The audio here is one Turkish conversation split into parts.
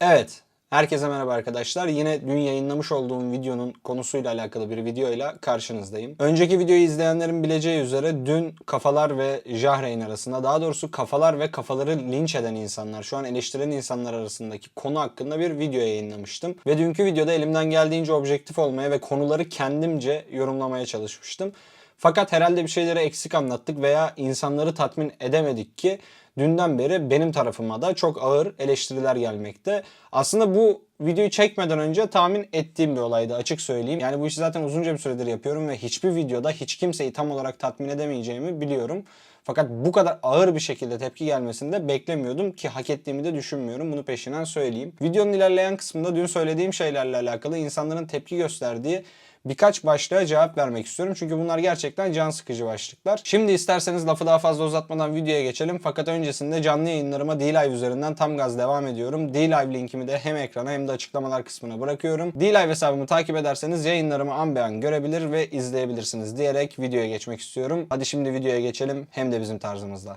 Evet, herkese merhaba arkadaşlar. Yine dün yayınlamış olduğum videonun konusuyla alakalı bir videoyla karşınızdayım. Önceki videoyu izleyenlerin bileceği üzere dün Kafalar ve Jahreyn arasında, daha doğrusu Kafalar ve kafaları linç eden insanlar, şu an eleştiren insanlar arasındaki konu hakkında bir video yayınlamıştım. Ve dünkü videoda elimden geldiğince objektif olmaya ve konuları kendimce yorumlamaya çalışmıştım. Fakat herhalde bir şeyleri eksik anlattık veya insanları tatmin edemedik ki dünden beri benim tarafıma da çok ağır eleştiriler gelmekte. Aslında bu videoyu çekmeden önce tahmin ettiğim bir olaydı açık söyleyeyim. Yani bu işi zaten uzunca bir süredir yapıyorum ve hiçbir videoda hiç kimseyi tam olarak tatmin edemeyeceğimi biliyorum. Fakat bu kadar ağır bir şekilde tepki gelmesini de beklemiyordum ki hak ettiğimi de düşünmüyorum. Bunu peşinden söyleyeyim. Videonun ilerleyen kısmında dün söylediğim şeylerle alakalı insanların tepki gösterdiği birkaç başlığa cevap vermek istiyorum. Çünkü bunlar gerçekten can sıkıcı başlıklar. Şimdi isterseniz lafı daha fazla uzatmadan videoya geçelim. Fakat öncesinde canlı yayınlarıma D-Live üzerinden tam gaz devam ediyorum. D-Live linkimi de hem ekrana hem de açıklamalar kısmına bırakıyorum. D-Live hesabımı takip ederseniz yayınlarımı an be an görebilir ve izleyebilirsiniz diyerek videoya geçmek istiyorum. Hadi şimdi videoya geçelim hem de bizim tarzımızda.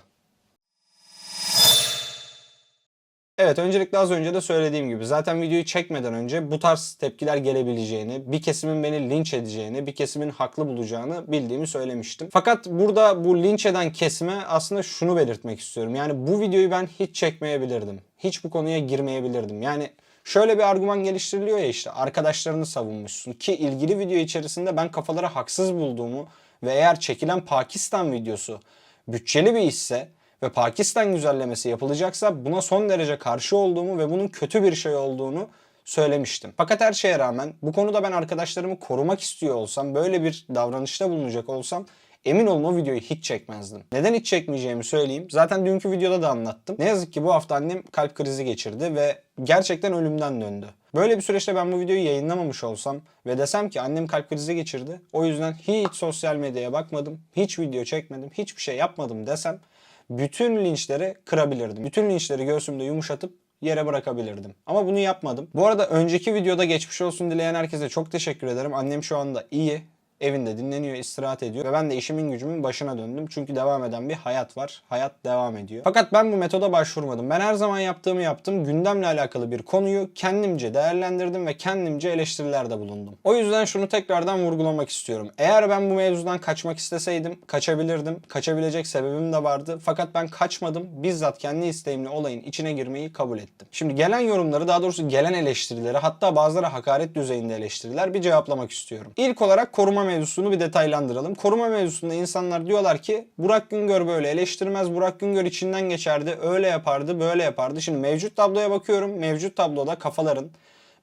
Evet öncelikle az önce de söylediğim gibi zaten videoyu çekmeden önce bu tarz tepkiler gelebileceğini, bir kesimin beni linç edeceğini, bir kesimin haklı bulacağını bildiğimi söylemiştim. Fakat burada bu linç eden kesime aslında şunu belirtmek istiyorum. Yani bu videoyu ben hiç çekmeyebilirdim. Hiç bu konuya girmeyebilirdim. Yani şöyle bir argüman geliştiriliyor ya işte arkadaşlarını savunmuşsun ki ilgili video içerisinde ben kafalara haksız bulduğumu ve eğer çekilen Pakistan videosu bütçeli bir işse ve Pakistan güzellemesi yapılacaksa buna son derece karşı olduğumu ve bunun kötü bir şey olduğunu söylemiştim. Fakat her şeye rağmen bu konuda ben arkadaşlarımı korumak istiyor olsam, böyle bir davranışta bulunacak olsam emin olun o videoyu hiç çekmezdim. Neden hiç çekmeyeceğimi söyleyeyim. Zaten dünkü videoda da anlattım. Ne yazık ki bu hafta annem kalp krizi geçirdi ve gerçekten ölümden döndü. Böyle bir süreçte ben bu videoyu yayınlamamış olsam ve desem ki annem kalp krizi geçirdi. O yüzden hiç sosyal medyaya bakmadım, hiç video çekmedim, hiçbir şey yapmadım desem bütün linçleri kırabilirdim. Bütün linçleri göğsümde yumuşatıp yere bırakabilirdim. Ama bunu yapmadım. Bu arada önceki videoda geçmiş olsun dileyen herkese çok teşekkür ederim. Annem şu anda iyi. Evinde dinleniyor, istirahat ediyor ve ben de işimin gücümün başına döndüm. Çünkü devam eden bir hayat var. Hayat devam ediyor. Fakat ben bu metoda başvurmadım. Ben her zaman yaptığımı yaptım. Gündemle alakalı bir konuyu kendimce değerlendirdim ve kendimce eleştirilerde bulundum. O yüzden şunu tekrardan vurgulamak istiyorum. Eğer ben bu mevzudan kaçmak isteseydim kaçabilirdim. Kaçabilecek sebebim de vardı. Fakat ben kaçmadım. Bizzat kendi isteğimle olayın içine girmeyi kabul ettim. Şimdi gelen yorumları daha doğrusu gelen eleştirileri hatta bazıları hakaret düzeyinde eleştiriler bir cevaplamak istiyorum. İlk olarak koruma mevzusunu bir detaylandıralım. Koruma mevzusunda insanlar diyorlar ki Burak Güngör böyle eleştirmez. Burak Güngör içinden geçerdi. Öyle yapardı, böyle yapardı. Şimdi mevcut tabloya bakıyorum. Mevcut tabloda kafaların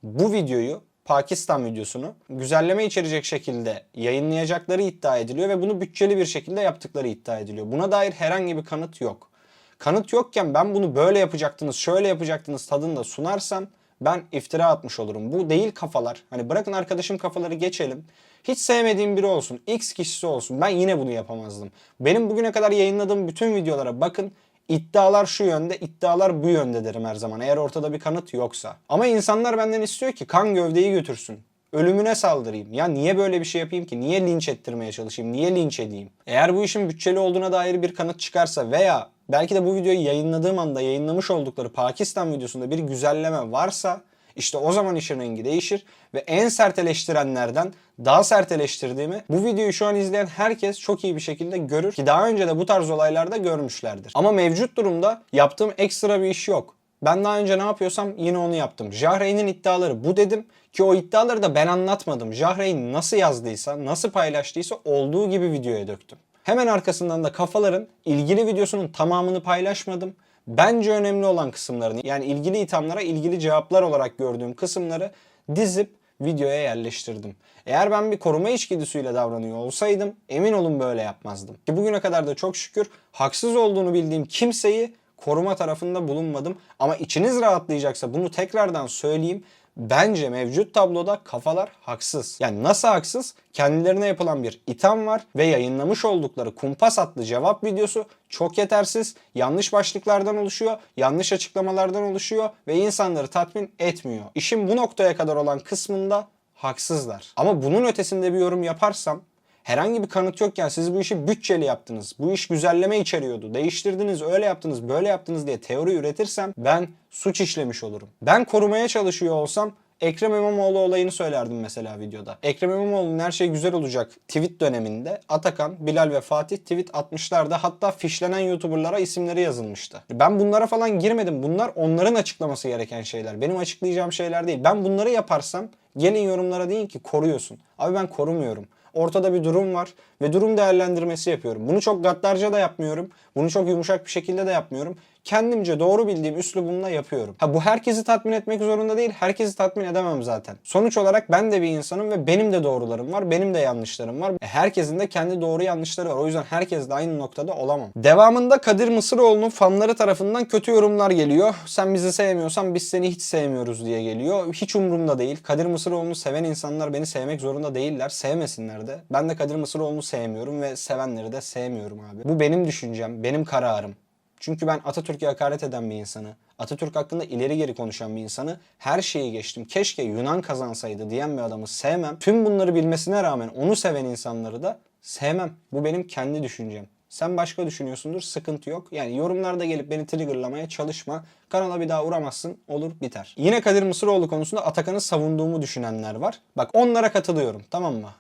bu videoyu Pakistan videosunu güzelleme içerecek şekilde yayınlayacakları iddia ediliyor ve bunu bütçeli bir şekilde yaptıkları iddia ediliyor. Buna dair herhangi bir kanıt yok. Kanıt yokken ben bunu böyle yapacaktınız, şöyle yapacaktınız tadında sunarsam ben iftira atmış olurum. Bu değil kafalar. Hani bırakın arkadaşım kafaları geçelim. Hiç sevmediğim biri olsun, X kişisi olsun. Ben yine bunu yapamazdım. Benim bugüne kadar yayınladığım bütün videolara bakın. İddialar şu yönde, iddialar bu yönde derim her zaman. Eğer ortada bir kanıt yoksa. Ama insanlar benden istiyor ki kan gövdeyi götürsün. Ölümüne saldırayım. Ya niye böyle bir şey yapayım ki? Niye linç ettirmeye çalışayım? Niye linç edeyim? Eğer bu işin bütçeli olduğuna dair bir kanıt çıkarsa veya belki de bu videoyu yayınladığım anda yayınlamış oldukları Pakistan videosunda bir güzelleme varsa işte o zaman işin rengi değişir ve en sert eleştirenlerden daha sert eleştirdiğimi bu videoyu şu an izleyen herkes çok iyi bir şekilde görür ki daha önce de bu tarz olaylarda görmüşlerdir. Ama mevcut durumda yaptığım ekstra bir iş yok. Ben daha önce ne yapıyorsam yine onu yaptım. Jahreyn'in iddiaları bu dedim ki o iddiaları da ben anlatmadım. Jahreyn nasıl yazdıysa, nasıl paylaştıysa olduğu gibi videoya döktüm. Hemen arkasından da kafaların ilgili videosunun tamamını paylaşmadım. Bence önemli olan kısımlarını yani ilgili ithamlara ilgili cevaplar olarak gördüğüm kısımları dizip videoya yerleştirdim. Eğer ben bir koruma içgüdüsüyle davranıyor olsaydım emin olun böyle yapmazdım. Ki bugüne kadar da çok şükür haksız olduğunu bildiğim kimseyi koruma tarafında bulunmadım. Ama içiniz rahatlayacaksa bunu tekrardan söyleyeyim. Bence mevcut tabloda kafalar haksız. Yani nasıl haksız? Kendilerine yapılan bir itham var ve yayınlamış oldukları kumpas adlı cevap videosu çok yetersiz, yanlış başlıklardan oluşuyor, yanlış açıklamalardan oluşuyor ve insanları tatmin etmiyor. İşin bu noktaya kadar olan kısmında haksızlar. Ama bunun ötesinde bir yorum yaparsam Herhangi bir kanıt yokken siz bu işi bütçeli yaptınız. Bu iş güzelleme içeriyordu. Değiştirdiniz, öyle yaptınız, böyle yaptınız diye teori üretirsem ben suç işlemiş olurum. Ben korumaya çalışıyor olsam Ekrem İmamoğlu olayını söylerdim mesela videoda. Ekrem İmamoğlu'nun her şey güzel olacak tweet döneminde Atakan, Bilal ve Fatih tweet atmışlardı. Hatta fişlenen YouTuber'lara isimleri yazılmıştı. Ben bunlara falan girmedim. Bunlar onların açıklaması gereken şeyler. Benim açıklayacağım şeyler değil. Ben bunları yaparsam gelin yorumlara deyin ki koruyorsun. Abi ben korumuyorum. Ortada bir durum var ve durum değerlendirmesi yapıyorum. Bunu çok gaddarca da yapmıyorum. Bunu çok yumuşak bir şekilde de yapmıyorum. Kendimce doğru bildiğim üslubumla yapıyorum. Ha bu herkesi tatmin etmek zorunda değil. Herkesi tatmin edemem zaten. Sonuç olarak ben de bir insanım ve benim de doğrularım var. Benim de yanlışlarım var. E, herkesin de kendi doğru yanlışları var. O yüzden herkes de aynı noktada olamam. Devamında Kadir Mısıroğlu'nun fanları tarafından kötü yorumlar geliyor. Sen bizi sevmiyorsan biz seni hiç sevmiyoruz diye geliyor. Hiç umurumda değil. Kadir Mısıroğlu'nu seven insanlar beni sevmek zorunda değiller. Sevmesinler de. Ben de Kadir Mısıroğlu'nu sevmiyorum ve sevenleri de sevmiyorum abi. Bu benim düşüncem, benim kararım. Çünkü ben Atatürk'e hakaret eden bir insanı, Atatürk hakkında ileri geri konuşan bir insanı her şeyi geçtim. Keşke Yunan kazansaydı diyen bir adamı sevmem. Tüm bunları bilmesine rağmen onu seven insanları da sevmem. Bu benim kendi düşüncem. Sen başka düşünüyorsundur, sıkıntı yok. Yani yorumlarda gelip beni triggerlamaya çalışma. Kanala bir daha uğramazsın, olur biter. Yine Kadir Mısıroğlu konusunda Atakan'ı savunduğumu düşünenler var. Bak onlara katılıyorum, tamam mı?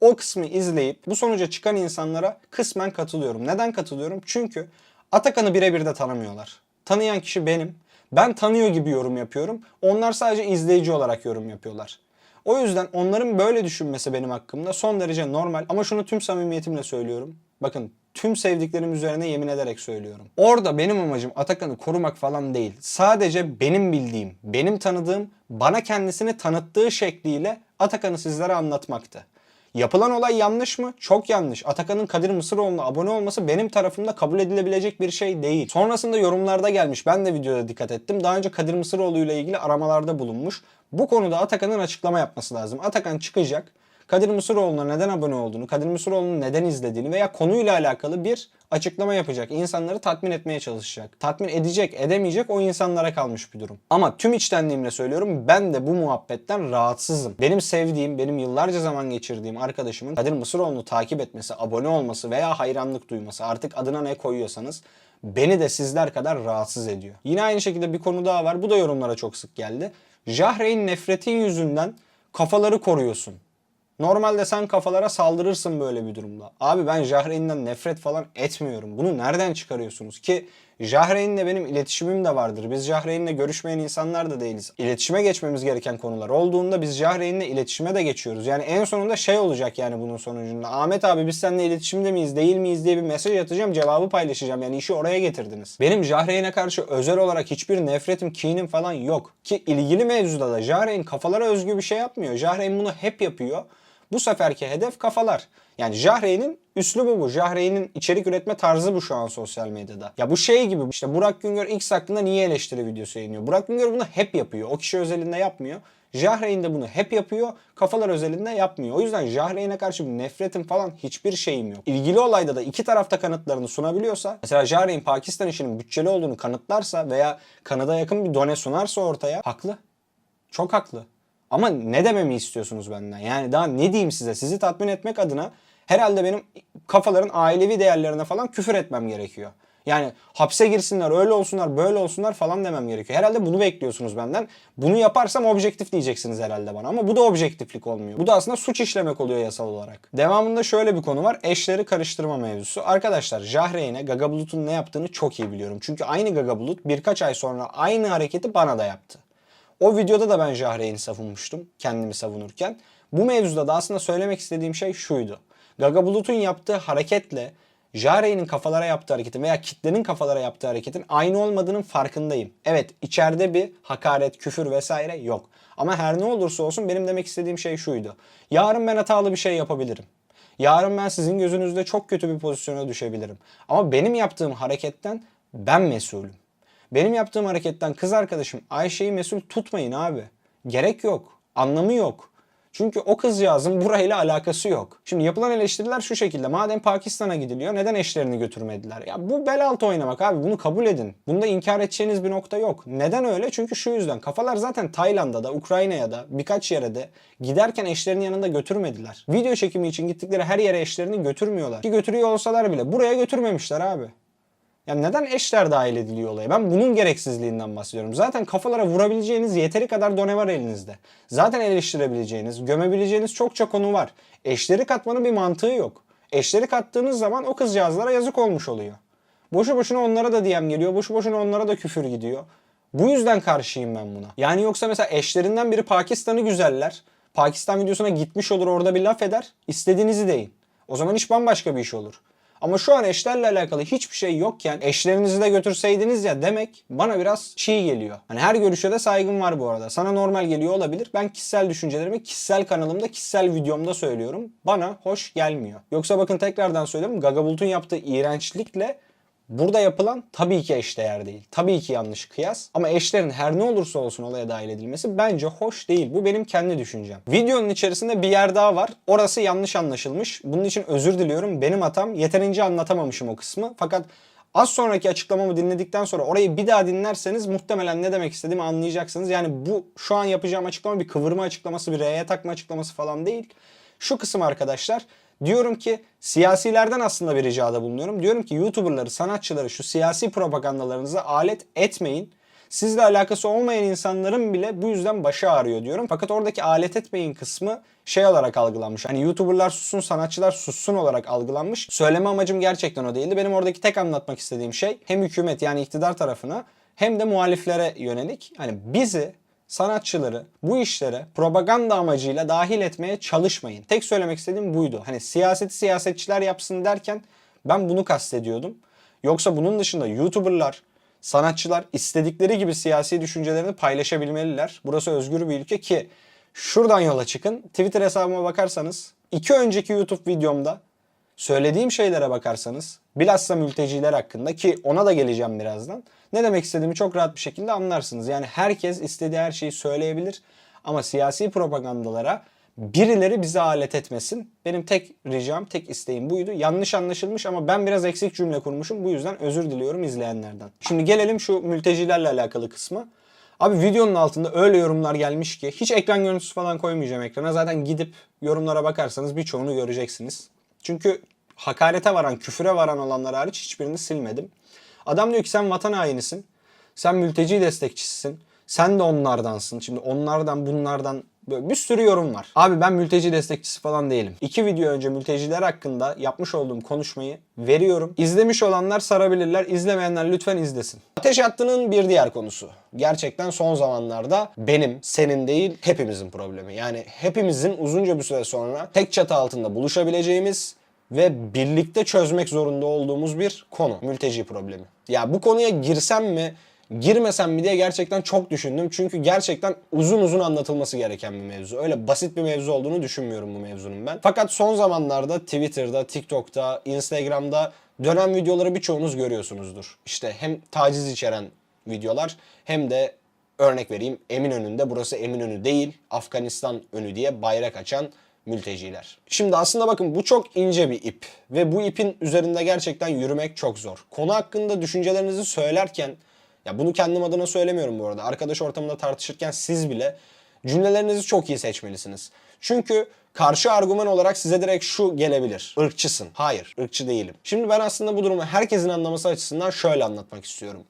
O kısmı izleyip bu sonuca çıkan insanlara kısmen katılıyorum. Neden katılıyorum? Çünkü Atakan'ı birebir de tanımıyorlar. Tanıyan kişi benim. Ben tanıyor gibi yorum yapıyorum. Onlar sadece izleyici olarak yorum yapıyorlar. O yüzden onların böyle düşünmesi benim hakkımda son derece normal ama şunu tüm samimiyetimle söylüyorum. Bakın tüm sevdiklerim üzerine yemin ederek söylüyorum. Orada benim amacım Atakan'ı korumak falan değil. Sadece benim bildiğim, benim tanıdığım, bana kendisini tanıttığı şekliyle Atakan'ı sizlere anlatmaktı. Yapılan olay yanlış mı? Çok yanlış. Atakan'ın Kadir Mısıroğlu'na abone olması benim tarafımda kabul edilebilecek bir şey değil. Sonrasında yorumlarda gelmiş. Ben de videoda dikkat ettim. Daha önce Kadir Mısıroğlu ile ilgili aramalarda bulunmuş. Bu konuda Atakan'ın açıklama yapması lazım. Atakan çıkacak. Kadir Mısıroğlu'na neden abone olduğunu, Kadir Mısıroğlu'nu neden izlediğini veya konuyla alakalı bir açıklama yapacak. İnsanları tatmin etmeye çalışacak. Tatmin edecek, edemeyecek o insanlara kalmış bir durum. Ama tüm içtenliğimle söylüyorum ben de bu muhabbetten rahatsızım. Benim sevdiğim, benim yıllarca zaman geçirdiğim arkadaşımın Kadir Mısıroğlu'nu takip etmesi, abone olması veya hayranlık duyması artık adına ne koyuyorsanız beni de sizler kadar rahatsız ediyor. Yine aynı şekilde bir konu daha var. Bu da yorumlara çok sık geldi. Jahre'in nefretin yüzünden kafaları koruyorsun. Normalde sen kafalara saldırırsın böyle bir durumda. Abi ben Jahreyn'den nefret falan etmiyorum. Bunu nereden çıkarıyorsunuz ki? Jahreyn'le benim iletişimim de vardır. Biz Jahreyn'le görüşmeyen insanlar da değiliz. İletişime geçmemiz gereken konular olduğunda biz Jahreyn'le iletişime de geçiyoruz. Yani en sonunda şey olacak yani bunun sonucunda. Ahmet abi biz seninle iletişimde miyiz değil miyiz diye bir mesaj atacağım cevabı paylaşacağım. Yani işi oraya getirdiniz. Benim Jahreyn'e karşı özel olarak hiçbir nefretim, kinim falan yok. Ki ilgili mevzuda da Jahreyn kafalara özgü bir şey yapmıyor. Jahreyn bunu hep yapıyor. Bu seferki hedef kafalar. Yani Jahreyn'in üslubu bu. Jahreyn'in içerik üretme tarzı bu şu an sosyal medyada. Ya bu şey gibi işte Burak Güngör X hakkında niye eleştiri videosu yayınlıyor? Burak Güngör bunu hep yapıyor. O kişi özelinde yapmıyor. Jahreyn de bunu hep yapıyor. Kafalar özelinde yapmıyor. O yüzden Jahreyn'e karşı bir nefretim falan hiçbir şeyim yok. İlgili olayda da iki tarafta kanıtlarını sunabiliyorsa mesela Jahreyn Pakistan işinin bütçeli olduğunu kanıtlarsa veya Kanada yakın bir done sunarsa ortaya haklı. Çok haklı. Ama ne dememi istiyorsunuz benden? Yani daha ne diyeyim size? Sizi tatmin etmek adına herhalde benim kafaların ailevi değerlerine falan küfür etmem gerekiyor. Yani hapse girsinler, öyle olsunlar, böyle olsunlar falan demem gerekiyor. Herhalde bunu bekliyorsunuz benden. Bunu yaparsam objektif diyeceksiniz herhalde bana ama bu da objektiflik olmuyor. Bu da aslında suç işlemek oluyor yasal olarak. Devamında şöyle bir konu var. Eşleri karıştırma mevzusu. Arkadaşlar Jahreyn'e Gaga Bulut'un ne yaptığını çok iyi biliyorum. Çünkü aynı Gaga Bulut birkaç ay sonra aynı hareketi bana da yaptı. O videoda da ben Jahreyn'i savunmuştum kendimi savunurken. Bu mevzuda da aslında söylemek istediğim şey şuydu. Gaga Bulut'un yaptığı hareketle Jahreyn'in kafalara yaptığı hareketin veya kitlenin kafalara yaptığı hareketin aynı olmadığının farkındayım. Evet içeride bir hakaret, küfür vesaire yok. Ama her ne olursa olsun benim demek istediğim şey şuydu. Yarın ben hatalı bir şey yapabilirim. Yarın ben sizin gözünüzde çok kötü bir pozisyona düşebilirim. Ama benim yaptığım hareketten ben mesulüm. Benim yaptığım hareketten kız arkadaşım Ayşe'yi mesul tutmayın abi. Gerek yok. Anlamı yok. Çünkü o kızcağızın burayla alakası yok. Şimdi yapılan eleştiriler şu şekilde. Madem Pakistan'a gidiliyor neden eşlerini götürmediler? Ya bu bel altı oynamak abi bunu kabul edin. Bunda inkar edeceğiniz bir nokta yok. Neden öyle? Çünkü şu yüzden. Kafalar zaten Tayland'da da Ukrayna'ya da birkaç yere de giderken eşlerinin yanında götürmediler. Video çekimi için gittikleri her yere eşlerini götürmüyorlar. Ki götürüyor olsalar bile buraya götürmemişler abi. Ya neden eşler dahil ediliyor olaya? Ben bunun gereksizliğinden bahsediyorum. Zaten kafalara vurabileceğiniz yeteri kadar done var elinizde. Zaten eleştirebileceğiniz, gömebileceğiniz çokça konu var. Eşleri katmanın bir mantığı yok. Eşleri kattığınız zaman o kızcağızlara yazık olmuş oluyor. Boşu boşuna onlara da DM geliyor, boşu boşuna onlara da küfür gidiyor. Bu yüzden karşıyım ben buna. Yani yoksa mesela eşlerinden biri Pakistan'ı güzeller. Pakistan videosuna gitmiş olur orada bir laf eder. İstediğinizi deyin. O zaman iş bambaşka bir iş olur. Ama şu an eşlerle alakalı hiçbir şey yokken eşlerinizi de götürseydiniz ya demek bana biraz çiğ geliyor. Hani her görüşe de saygım var bu arada. Sana normal geliyor olabilir. Ben kişisel düşüncelerimi kişisel kanalımda, kişisel videomda söylüyorum. Bana hoş gelmiyor. Yoksa bakın tekrardan söylüyorum. Gaga Bulut'un yaptığı iğrençlikle Burada yapılan tabii ki eşdeğer değil. Tabii ki yanlış kıyas. Ama eşlerin her ne olursa olsun olaya dahil edilmesi bence hoş değil. Bu benim kendi düşüncem. Videonun içerisinde bir yer daha var. Orası yanlış anlaşılmış. Bunun için özür diliyorum. Benim hatam. Yeterince anlatamamışım o kısmı. Fakat Az sonraki açıklamamı dinledikten sonra orayı bir daha dinlerseniz muhtemelen ne demek istediğimi anlayacaksınız. Yani bu şu an yapacağım açıklama bir kıvırma açıklaması, bir R'ye takma açıklaması falan değil. Şu kısım arkadaşlar diyorum ki siyasilerden aslında bir ricada bulunuyorum. Diyorum ki YouTuber'ları, sanatçıları şu siyasi propagandalarınıza alet etmeyin. Sizle alakası olmayan insanların bile bu yüzden başı ağrıyor diyorum. Fakat oradaki alet etmeyin kısmı şey olarak algılanmış. Hani YouTuber'lar sussun, sanatçılar sussun olarak algılanmış. Söyleme amacım gerçekten o değildi. Benim oradaki tek anlatmak istediğim şey hem hükümet yani iktidar tarafına hem de muhaliflere yönelik. Hani bizi sanatçıları bu işlere propaganda amacıyla dahil etmeye çalışmayın. Tek söylemek istediğim buydu. Hani siyaseti siyasetçiler yapsın derken ben bunu kastediyordum. Yoksa bunun dışında YouTuber'lar, sanatçılar istedikleri gibi siyasi düşüncelerini paylaşabilmeliler. Burası özgür bir ülke ki şuradan yola çıkın. Twitter hesabıma bakarsanız iki önceki YouTube videomda söylediğim şeylere bakarsanız bilhassa mülteciler hakkında ki ona da geleceğim birazdan. Ne demek istediğimi çok rahat bir şekilde anlarsınız. Yani herkes istediği her şeyi söyleyebilir ama siyasi propagandalara birileri bizi alet etmesin. Benim tek ricam, tek isteğim buydu. Yanlış anlaşılmış ama ben biraz eksik cümle kurmuşum. Bu yüzden özür diliyorum izleyenlerden. Şimdi gelelim şu mültecilerle alakalı kısma. Abi videonun altında öyle yorumlar gelmiş ki hiç ekran görüntüsü falan koymayacağım ekrana. Zaten gidip yorumlara bakarsanız birçoğunu göreceksiniz. Çünkü hakarete varan, küfüre varan olanlar hariç hiçbirini silmedim. Adam diyor ki sen vatan hainisin. Sen mülteci destekçisisin. Sen de onlardansın. Şimdi onlardan bunlardan böyle bir sürü yorum var. Abi ben mülteci destekçisi falan değilim. İki video önce mülteciler hakkında yapmış olduğum konuşmayı veriyorum. İzlemiş olanlar sarabilirler. İzlemeyenler lütfen izlesin. Ateş hattının bir diğer konusu. Gerçekten son zamanlarda benim, senin değil hepimizin problemi. Yani hepimizin uzunca bir süre sonra tek çatı altında buluşabileceğimiz ve birlikte çözmek zorunda olduğumuz bir konu. Mülteci problemi. Ya bu konuya girsem mi, girmesem mi diye gerçekten çok düşündüm. Çünkü gerçekten uzun uzun anlatılması gereken bir mevzu. Öyle basit bir mevzu olduğunu düşünmüyorum bu mevzunun ben. Fakat son zamanlarda Twitter'da, TikTok'ta, Instagram'da dönen videoları birçoğunuz görüyorsunuzdur. İşte hem taciz içeren videolar hem de örnek vereyim Eminönü'nde burası Eminönü değil Afganistan önü diye bayrak açan mülteciler. Şimdi aslında bakın bu çok ince bir ip ve bu ipin üzerinde gerçekten yürümek çok zor. Konu hakkında düşüncelerinizi söylerken ya bunu kendim adına söylemiyorum bu arada. Arkadaş ortamında tartışırken siz bile cümlelerinizi çok iyi seçmelisiniz. Çünkü karşı argüman olarak size direkt şu gelebilir. Irkçısın. Hayır, ırkçı değilim. Şimdi ben aslında bu durumu herkesin anlaması açısından şöyle anlatmak istiyorum.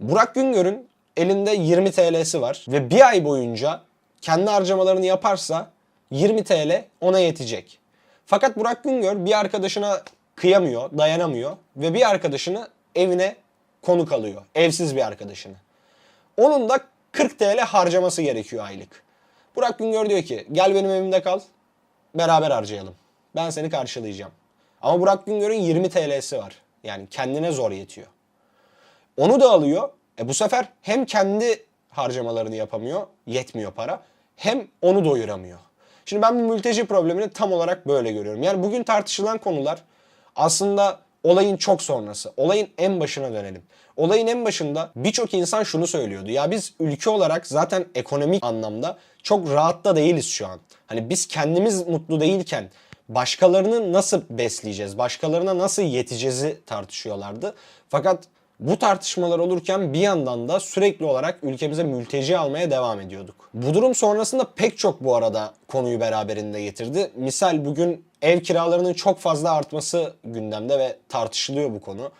Burak Güngör'ün elinde 20 TL'si var ve bir ay boyunca kendi harcamalarını yaparsa 20 TL ona yetecek. Fakat Burak Güngör bir arkadaşına kıyamıyor, dayanamıyor ve bir arkadaşını evine konuk alıyor. Evsiz bir arkadaşını. Onun da 40 TL harcaması gerekiyor aylık. Burak Güngör diyor ki gel benim evimde kal beraber harcayalım. Ben seni karşılayacağım. Ama Burak Güngör'ün 20 TL'si var. Yani kendine zor yetiyor. Onu da alıyor. E bu sefer hem kendi harcamalarını yapamıyor, yetmiyor para. Hem onu doyuramıyor. Şimdi ben bu mülteci problemini tam olarak böyle görüyorum. Yani bugün tartışılan konular aslında olayın çok sonrası. Olayın en başına dönelim. Olayın en başında birçok insan şunu söylüyordu. Ya biz ülke olarak zaten ekonomik anlamda çok rahatta değiliz şu an. Hani biz kendimiz mutlu değilken başkalarını nasıl besleyeceğiz, başkalarına nasıl yeteceğizi tartışıyorlardı. Fakat bu tartışmalar olurken bir yandan da sürekli olarak ülkemize mülteci almaya devam ediyorduk. Bu durum sonrasında pek çok bu arada konuyu beraberinde getirdi. Misal bugün ev kiralarının çok fazla artması gündemde ve tartışılıyor bu konu.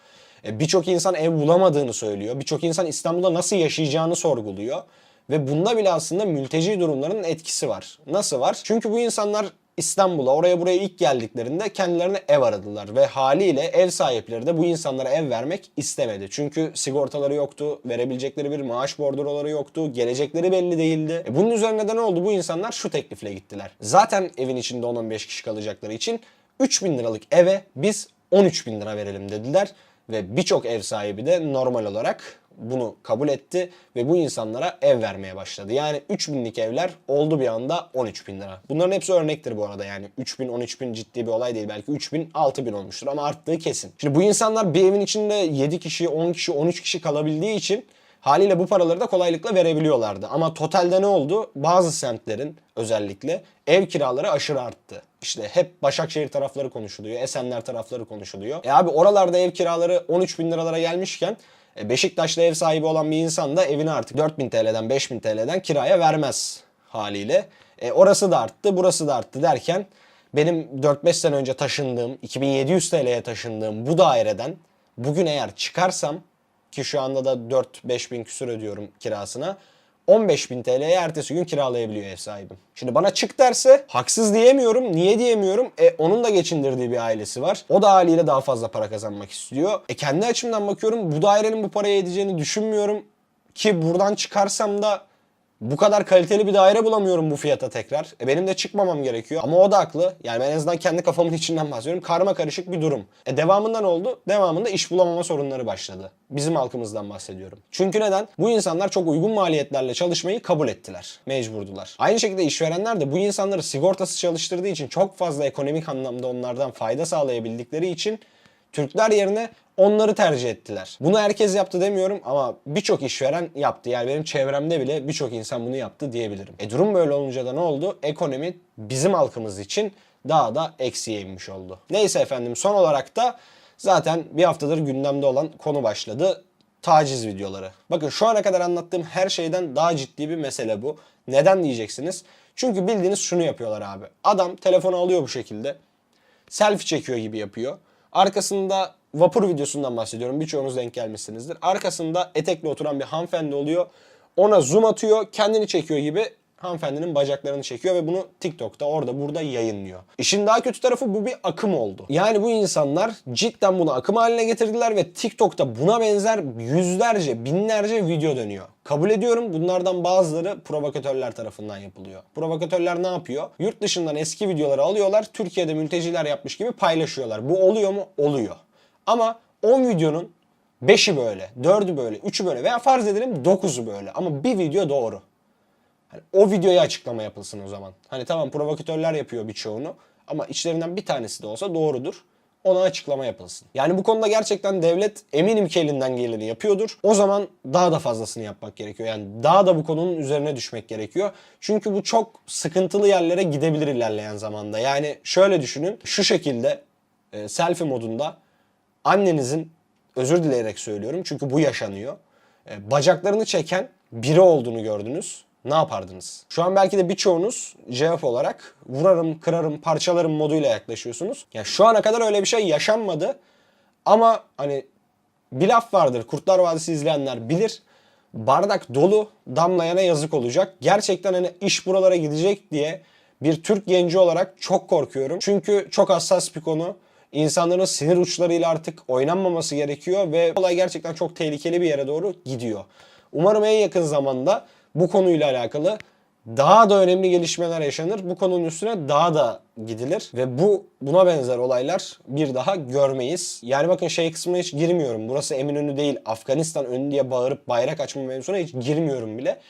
E, Birçok insan ev bulamadığını söylüyor. Birçok insan İstanbul'da nasıl yaşayacağını sorguluyor. Ve bunda bile aslında mülteci durumlarının etkisi var. Nasıl var? Çünkü bu insanlar İstanbul'a oraya buraya ilk geldiklerinde kendilerine ev aradılar ve haliyle ev sahipleri de bu insanlara ev vermek istemedi. Çünkü sigortaları yoktu, verebilecekleri bir maaş bordroları yoktu, gelecekleri belli değildi. E bunun üzerine de ne oldu? Bu insanlar şu teklifle gittiler. Zaten evin içinde 10-15 kişi kalacakları için 3000 liralık eve biz 13 bin lira verelim dediler. Ve birçok ev sahibi de normal olarak bunu kabul etti ve bu insanlara ev vermeye başladı. Yani 3000'lik evler oldu bir anda 13 bin lira. Bunların hepsi örnektir bu arada yani 3000 13 bin ciddi bir olay değil. Belki 3000 6000 olmuştur ama arttığı kesin. Şimdi bu insanlar bir evin içinde 7 kişi 10 kişi 13 kişi kalabildiği için Haliyle bu paraları da kolaylıkla verebiliyorlardı. Ama totalde ne oldu? Bazı semtlerin özellikle ev kiraları aşırı arttı. İşte hep Başakşehir tarafları konuşuluyor, Esenler tarafları konuşuluyor. E abi oralarda ev kiraları 13 bin liralara gelmişken Beşiktaş'ta ev sahibi olan bir insan da evini artık 4000 TL'den 5000 TL'den kiraya vermez haliyle. E, orası da arttı, burası da arttı derken benim 4-5 sene önce taşındığım, 2700 TL'ye taşındığım bu daireden bugün eğer çıkarsam ki şu anda da 4-5 bin küsur ödüyorum kirasına. 15 bin TL'ye ertesi gün kiralayabiliyor ev sahibim. Şimdi bana çık derse haksız diyemiyorum. Niye diyemiyorum? E onun da geçindirdiği bir ailesi var. O da haliyle daha fazla para kazanmak istiyor. E kendi açımdan bakıyorum bu dairenin bu paraya edeceğini düşünmüyorum. Ki buradan çıkarsam da bu kadar kaliteli bir daire bulamıyorum bu fiyata tekrar. E benim de çıkmamam gerekiyor. Ama o da haklı. Yani ben en azından kendi kafamın içinden bahsediyorum. Karma karışık bir durum. E devamında ne oldu? Devamında iş bulamama sorunları başladı. Bizim halkımızdan bahsediyorum. Çünkü neden? Bu insanlar çok uygun maliyetlerle çalışmayı kabul ettiler. Mecburdular. Aynı şekilde işverenler de bu insanları sigortası çalıştırdığı için çok fazla ekonomik anlamda onlardan fayda sağlayabildikleri için Türkler yerine onları tercih ettiler. Bunu herkes yaptı demiyorum ama birçok işveren yaptı. Yani benim çevremde bile birçok insan bunu yaptı diyebilirim. E durum böyle olunca da ne oldu? Ekonomi bizim halkımız için daha da eksiye inmiş oldu. Neyse efendim son olarak da zaten bir haftadır gündemde olan konu başladı. Taciz videoları. Bakın şu ana kadar anlattığım her şeyden daha ciddi bir mesele bu. Neden diyeceksiniz? Çünkü bildiğiniz şunu yapıyorlar abi. Adam telefonu alıyor bu şekilde. Selfie çekiyor gibi yapıyor. Arkasında vapur videosundan bahsediyorum. Birçoğunuz denk gelmişsinizdir. Arkasında etekli oturan bir hanımefendi oluyor. Ona zoom atıyor, kendini çekiyor gibi hanımefendinin bacaklarını çekiyor ve bunu TikTok'ta orada burada yayınlıyor. İşin daha kötü tarafı bu bir akım oldu. Yani bu insanlar cidden bunu akım haline getirdiler ve TikTok'ta buna benzer yüzlerce, binlerce video dönüyor. Kabul ediyorum bunlardan bazıları provokatörler tarafından yapılıyor. Provokatörler ne yapıyor? Yurt dışından eski videoları alıyorlar, Türkiye'de mülteciler yapmış gibi paylaşıyorlar. Bu oluyor mu? Oluyor. Ama 10 videonun 5'i böyle, 4'ü böyle, 3'ü böyle veya farz edelim 9'u böyle ama bir video doğru. Hani o videoya açıklama yapılsın o zaman. Hani tamam provokatörler yapıyor birçoğunu ama içlerinden bir tanesi de olsa doğrudur. Ona açıklama yapılsın. Yani bu konuda gerçekten devlet eminim ki elinden geleni yapıyordur. O zaman daha da fazlasını yapmak gerekiyor. Yani daha da bu konunun üzerine düşmek gerekiyor. Çünkü bu çok sıkıntılı yerlere gidebilir ilerleyen zamanda. Yani şöyle düşünün. Şu şekilde e, selfie modunda annenizin özür dileyerek söylüyorum çünkü bu yaşanıyor. E, bacaklarını çeken biri olduğunu gördünüz. Ne yapardınız? Şu an belki de birçoğunuz cevap olarak vurarım, kırarım, parçalarım moduyla yaklaşıyorsunuz. Yani şu ana kadar öyle bir şey yaşanmadı. Ama hani bir laf vardır. Kurtlar Vadisi izleyenler bilir. Bardak dolu damlayana yazık olacak. Gerçekten hani iş buralara gidecek diye bir Türk genci olarak çok korkuyorum. Çünkü çok hassas bir konu. İnsanların sinir uçlarıyla artık oynanmaması gerekiyor ve olay gerçekten çok tehlikeli bir yere doğru gidiyor. Umarım en yakın zamanda bu konuyla alakalı daha da önemli gelişmeler yaşanır. Bu konunun üstüne daha da gidilir ve bu buna benzer olaylar bir daha görmeyiz. Yani bakın şey kısmına hiç girmiyorum. Burası Eminönü değil Afganistan önü diye bağırıp bayrak açma mevzusuna hiç girmiyorum bile.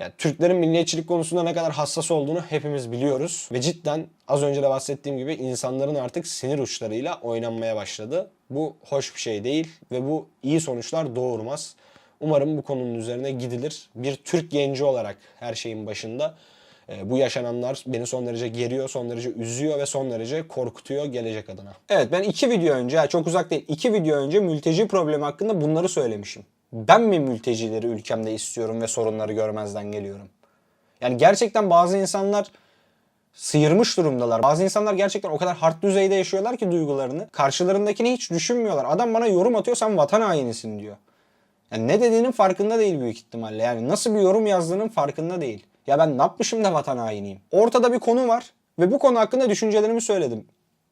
Yani Türklerin milliyetçilik konusunda ne kadar hassas olduğunu hepimiz biliyoruz. Ve cidden az önce de bahsettiğim gibi insanların artık sinir uçlarıyla oynanmaya başladı. Bu hoş bir şey değil ve bu iyi sonuçlar doğurmaz. Umarım bu konunun üzerine gidilir. Bir Türk genci olarak her şeyin başında e, bu yaşananlar beni son derece geriyor, son derece üzüyor ve son derece korkutuyor gelecek adına. Evet ben iki video önce, çok uzak değil, iki video önce mülteci problemi hakkında bunları söylemişim. Ben mi mültecileri ülkemde istiyorum ve sorunları görmezden geliyorum? Yani gerçekten bazı insanlar sıyırmış durumdalar. Bazı insanlar gerçekten o kadar hard düzeyde yaşıyorlar ki duygularını. Karşılarındakini hiç düşünmüyorlar. Adam bana yorum atıyor sen vatan hainisin diyor. Yani ne dediğinin farkında değil büyük ihtimalle. Yani nasıl bir yorum yazdığının farkında değil. Ya ben ne yapmışım da vatan hainiyim. Ortada bir konu var ve bu konu hakkında düşüncelerimi söyledim.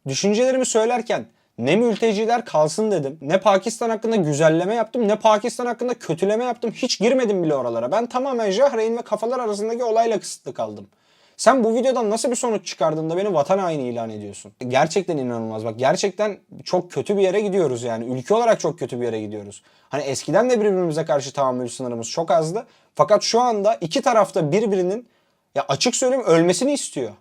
Düşüncelerimi söylerken ne mülteciler kalsın dedim. Ne Pakistan hakkında güzelleme yaptım. Ne Pakistan hakkında kötüleme yaptım. Hiç girmedim bile oralara. Ben tamamen Jahreyn ve kafalar arasındaki olayla kısıtlı kaldım. Sen bu videodan nasıl bir sonuç çıkardın da beni vatan haini ilan ediyorsun? Gerçekten inanılmaz. Bak gerçekten çok kötü bir yere gidiyoruz yani. Ülke olarak çok kötü bir yere gidiyoruz. Hani eskiden de birbirimize karşı tahammül sınırımız çok azdı. Fakat şu anda iki tarafta birbirinin ya açık söyleyeyim ölmesini istiyor.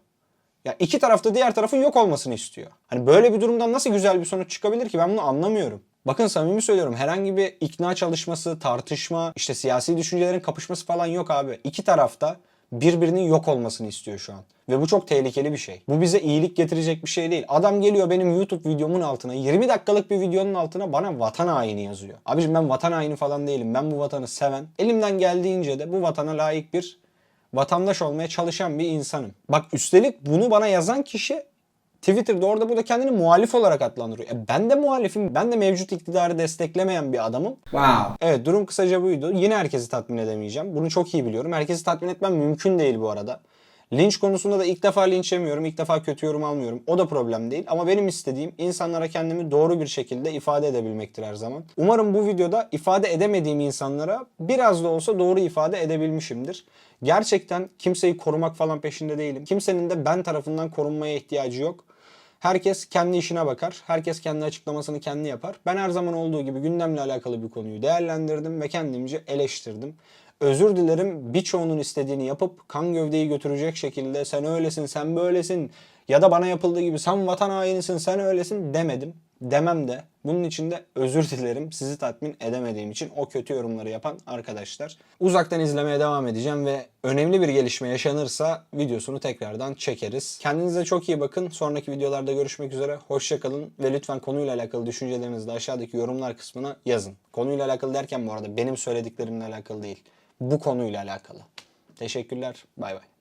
Ya iki tarafta diğer tarafın yok olmasını istiyor. Hani böyle bir durumdan nasıl güzel bir sonuç çıkabilir ki ben bunu anlamıyorum. Bakın samimi söylüyorum herhangi bir ikna çalışması, tartışma, işte siyasi düşüncelerin kapışması falan yok abi. İki tarafta birbirinin yok olmasını istiyor şu an. Ve bu çok tehlikeli bir şey. Bu bize iyilik getirecek bir şey değil. Adam geliyor benim YouTube videomun altına 20 dakikalık bir videonun altına bana vatan haini yazıyor. Abicim ben vatan haini falan değilim. Ben bu vatanı seven, elimden geldiğince de bu vatana layık bir vatandaş olmaya çalışan bir insanım. Bak üstelik bunu bana yazan kişi Twitter'da orada burada kendini muhalif olarak adlandırıyor. E ben de muhalifim. Ben de mevcut iktidarı desteklemeyen bir adamım. Wow. Evet durum kısaca buydu. Yine herkesi tatmin edemeyeceğim. Bunu çok iyi biliyorum. Herkesi tatmin etmem mümkün değil bu arada. Linç konusunda da ilk defa linç yemiyorum. ilk defa kötü yorum almıyorum. O da problem değil. Ama benim istediğim insanlara kendimi doğru bir şekilde ifade edebilmektir her zaman. Umarım bu videoda ifade edemediğim insanlara biraz da olsa doğru ifade edebilmişimdir. Gerçekten kimseyi korumak falan peşinde değilim. Kimsenin de ben tarafından korunmaya ihtiyacı yok. Herkes kendi işine bakar. Herkes kendi açıklamasını kendi yapar. Ben her zaman olduğu gibi gündemle alakalı bir konuyu değerlendirdim ve kendimce eleştirdim. Özür dilerim birçoğunun istediğini yapıp kan gövdeyi götürecek şekilde sen öylesin sen böylesin ya da bana yapıldığı gibi sen vatan hainisin sen öylesin demedim. Demem de bunun için de özür dilerim sizi tatmin edemediğim için o kötü yorumları yapan arkadaşlar. Uzaktan izlemeye devam edeceğim ve önemli bir gelişme yaşanırsa videosunu tekrardan çekeriz. Kendinize çok iyi bakın. Sonraki videolarda görüşmek üzere. Hoşçakalın ve lütfen konuyla alakalı düşüncelerinizi de aşağıdaki yorumlar kısmına yazın. Konuyla alakalı derken bu arada benim söylediklerimle alakalı değil. Bu konuyla alakalı. Teşekkürler. Bay bay.